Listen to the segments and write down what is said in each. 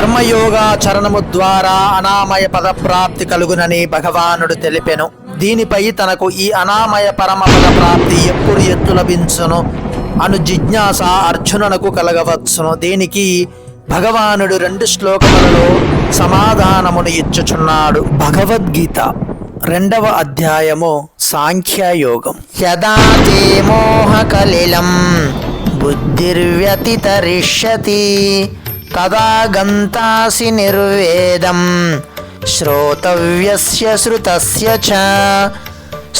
కర్మయోగాచరణము ద్వారా అనామయ పదప్రాప్తి కలుగునని భగవానుడు తెలిపెను. దీనిపై తనకు ఈ అనామయ పరమ పద ప్రాప్తి ఎప్పుడు ఎత్తు లభించును? అను జిజ్ఞాస అర్జునునకు కలగవచ్చును. దీనికి భగవానుడు రెండు శ్లోకములలో సమాధానమును ఇచ్చుచున్నాడు. భగవద్గీత రెండవ అధ్యాయము సాంఖ్యయోగం. యదా తే మోహకలిలం బుద్ధిర్వ్యతితరిష్యతి తదా గంతాసి నిర్వేదం శ్రోతవ్యస్య శ్రుతస్య చ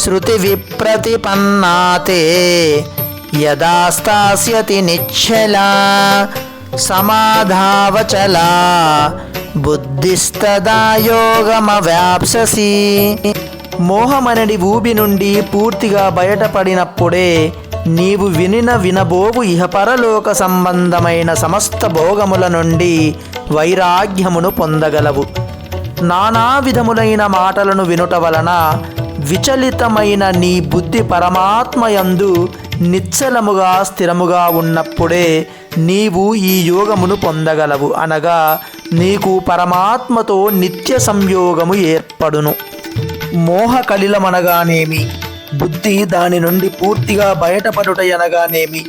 శృతి విప్రతిపన్నాతే యదా స్థాస్యతి నిశ్చలా సమాధావచలా బుద్ధిస్తదా యోగమవ్యాప్ససి మోహమనడి ఊబి నుండి పూర్తిగా బయటపడినప్పుడే నీవు వినిన వినబోవు ఇహపరలోక సంబంధమైన సమస్త భోగముల నుండి వైరాగ్యమును పొందగలవు. నానా విధములైన మాటలను వినుట వలన విచలితమైన నీ బుద్ధి పరమాత్మయందు నిశ్చలముగా స్థిరముగా ఉన్నప్పుడే నీవు ఈ యోగమును పొందగలవు. అనగా నీకు పరమాత్మతో నిత్య సంయోగము ఏర్పడును. మోహ కలిలమనగానేమి బుద్ధి దాని నుండి పూర్తిగా బయటపడుట అనగానేమి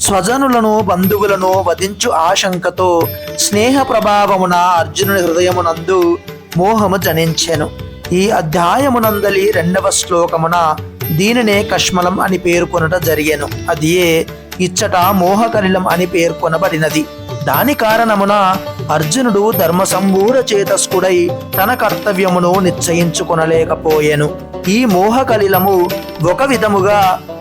స్వజనులను బంధువులను వధించు ఆశంకతో స్నేహ ప్రభావమున అర్జునుని హృదయమునందు మోహము జనించెను. ఈ అధ్యాయమునందలి రెండవ శ్లోకమున దీనినే కష్మలం అని పేర్కొనట జరిగెను. అదియే ఇచ్చట మోహకలిలం అని పేర్కొనబడినది. దాని కారణమున అర్జునుడు ధర్మ సంబూర చేతస్కుడై తన కర్తవ్యమును నిశ్చయించుకొనలేకపోయెను. ఈ మోహకలిలము ఒక విధముగా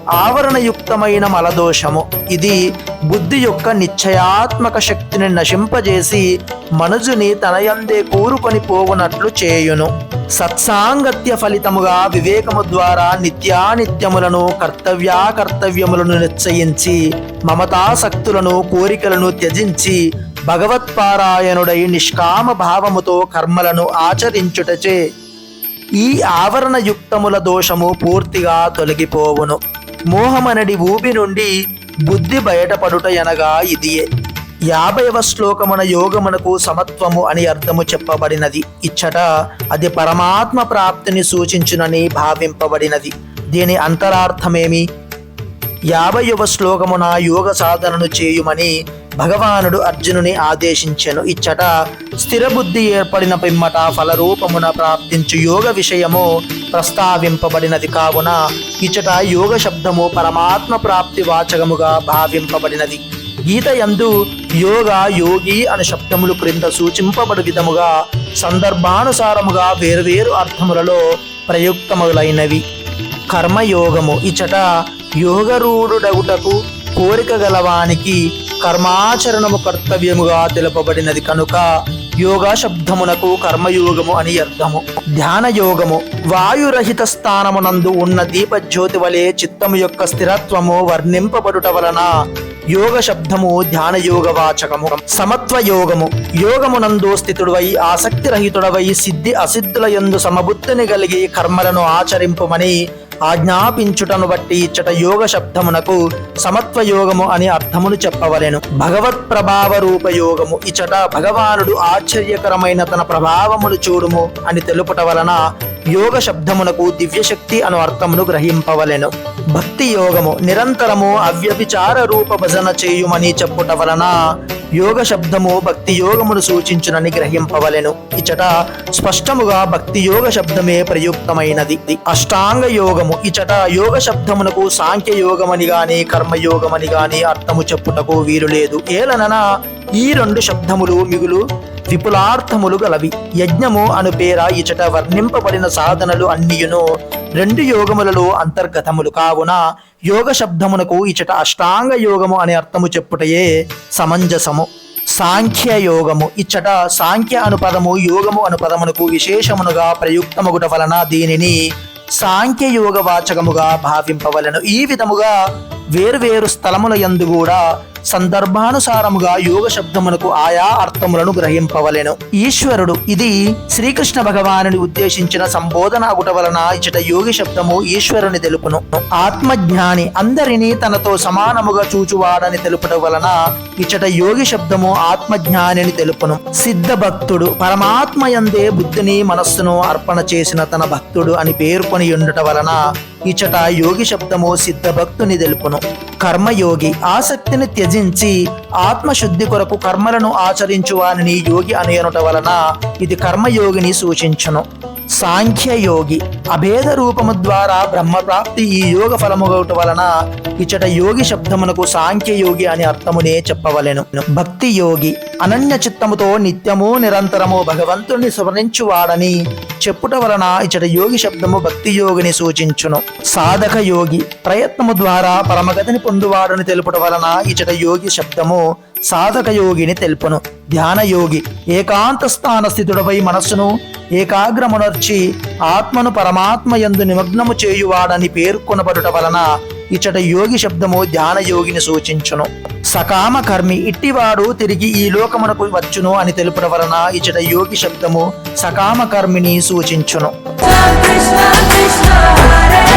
ఆవరణయుక్తమైన మలదోషము. ఇది బుద్ధి యొక్క నిశ్చయాత్మక శక్తిని నశింపజేసి మనుజుని తనయందే కూరుకొని పోవునట్లు చేయును. సత్సాంగత్య ఫలితముగా వివేకము ద్వారా నిత్యానిత్యములను కర్తవ్యాకర్తవ్యములను నిశ్చయించి మమతాసక్తులను కోరికలను త్యజించి భగవత్పారాయణుడై నిష్కామ భావముతో కర్మలను ఆచరించుటచే ఈ ఆవరణయుక్తముల దోషము పూర్తిగా తొలగిపోవును. మోహమనడి ఊబి నుండి బుద్ధి బయటపడుట ఎనగా ఇదియే. యాభైవ శ్లోకమున యోగమునకు సమత్వము అని అర్థము చెప్పబడినది. ఇచ్చట అది పరమాత్మ ప్రాప్తిని సూచించునని భావింపబడినది. దీని అంతరార్థమేమి? యాభైవ శ్లోకమున యోగ సాధనను చేయుమని భగవానుడు అర్జునుని ఆదేశించెను. ఇచ్చట స్థిరబుద్ధి ఏర్పడిన పిమ్మట ఫలరూపమున ప్రాప్తించు యోగ విషయము ప్రస్తావింపబడినది కావున ఇచ్చట యోగ శబ్దము పరమాత్మ ప్రాప్తి వాచకముగా భావింపబడినది. గీత యందు యోగ యోగి అను శబ్దములు క్రింద సూచింపబడు విధముగా సందర్భానుసారముగా వేరువేరు అర్థములలో ప్రయుక్తములైనవి. కర్మయోగము ఇచ్చట యోగరూఢుడగుటకు కోరిక గలవానికి కర్మాచరణము కర్తవ్యముగా తెలుపబడినది కనుక యోగ శబ్దమునకు కర్మయోగము అని అర్థము. ధ్యాన యోగము వాయురహిత స్థానమునందు ఉన్న దీపజ్యోతి వలె చిత్తము యొక్క స్థిరత్వము వర్ణింపబడుట వలన యోగ శబ్దము ధ్యాన యోగ వాచకము సమత్వ యోగము యోగమునందు స్థితుడవై ఆసక్తి రహితుడవై సిద్ధి అసిద్ధుల యందు సమబుద్ధిని కలిగి కర్మలను ఆచరింపుమని ఆజ్ఞాపించుటను బట్టి ఇచ్చట యోగ శబ్దమునకు సమత్వ యోగము అని అర్థమును చెప్పవలెను. భగవత్ ప్రభావ రూప యోగము ఇచ్చట భగవానుడు ఆశ్చర్యకరమైన తన ప్రభావమును చూడుము అని తెలుపుట వలన యోగ శబ్దమునకు దివ్యశక్తి అను అర్థమును గ్రహింపవలెను. భక్తి యోగము నిరంతరము అవ్యభిచార రూప భజన చేయుమని చెప్పుట వలన యోగ శబ్దము భక్తి యోగమును సూచించునని గ్రహింపవలెను. ఇచట స్పష్టముగా భక్తి యోగ శబ్దమే ప్రయుక్తమైనది. అష్టాంగ యోగము. ఇచట యోగ శబ్దమునకు సాంఖ్య యోగమని గాని కర్మయోగమని గాని అర్థము చెప్పుటకు వీలు లేదు. ఏలనన ఈ రెండు శబ్దములు మిగులు విపులార్థములు గలవి. యజ్ఞము అను పేర ఇచట వర్ణింపబడిన సాధనలు అన్నియును రెండు యోగములలో అంతర్గతములు. కావున యోగ శబ్దమునకు ఇచట అష్టాంగ యోగము అనే అర్థము చెప్పుటయే సమంజసము. సాంఖ్య యోగము ఇచ్చట సాంఖ్య అనుపదము యోగము అనుపదమునకు విశేషమునుగా ప్రయుక్తముగుట వలన దీనిని సాంఖ్య యోగ వాచకముగా భావింపవలను. ఈ విధముగా వేరువేరు స్థలముల యందు కూడా సందర్భానుసారముగా యోగ శబ్దమునకు ఆయా అర్థములను గ్రహింపవలెను. ఈశ్వరుడు ఇది శ్రీకృష్ణ భగవానుని ఉద్దేశించిన సంబోధన అగుట వలన ఇచ్చట యోగి శబ్దము ఈశ్వరుని తెలుపును. ఆత్మజ్ఞాని అందరినీ తనతో సమానముగా చూచువాడని తెలుపుట వలన ఇచ్చట యోగి శబ్దము ఆత్మజ్ఞానిని తెలుపును. సిద్ధ భక్తుడు పరమాత్మయందే బుద్ధిని మనస్సును అర్పణ చేసిన తన భక్తుడు అని పేర్కొని ఉండట వలన ఇచ్చట యోగి శబ్దము సిద్ధ భక్తుని తెలుపును. కర్మయోగి ఆసక్తిని త్యజించి ఆత్మశుద్ధి కొరకు కర్మలను ఆచరించువానని యోగి అనేనుట వలన ఇది కర్మయోగిని సూచించును. సాంఖ్యయోగి. అభేద రూపము ద్వారా బ్రహ్మప్రాప్తి ఈ యోగ ఫలముగట వలన ఇచ్చట యోగి శబ్దమునకు సాంఖ్యయోగి అని అర్థమునే చెప్పవలెను. భక్తి యోగి అనన్య చిత్తముతో నిత్యము నిరంతరము భగవంతుని స్మరించువాడని చెప్పుట వలన ఇచ్చట యోగి శబ్దము భక్తి యోగిని సూచించును. సాధక యోగి ప్రయత్నము ద్వారా పరమగతిని పొందువాడని తెలుపుట వలన ఇచ్చట యోగి శబ్దము సాధక యోగిని తెలుపును. ధ్యాన యోగి ఏకాంత స్థాన స్థితుడపై మనస్సును ఏకాగ్రమునర్చి ఆత్మను పరమాత్మ యందు నిమగ్నము చేయువాడని పేర్కొనబడుట వలన ఇచ్చట యోగి శబ్దము ధ్యాన యోగిని సూచించును. సకామ కర్మి ఇట్టివాడు తిరిగి ఈ లోకమునకు వచ్చును అని తెలుపుట వలన ఇచ్చట యోగి శబ్దము సకామ కర్మిని సూచించును. Krishna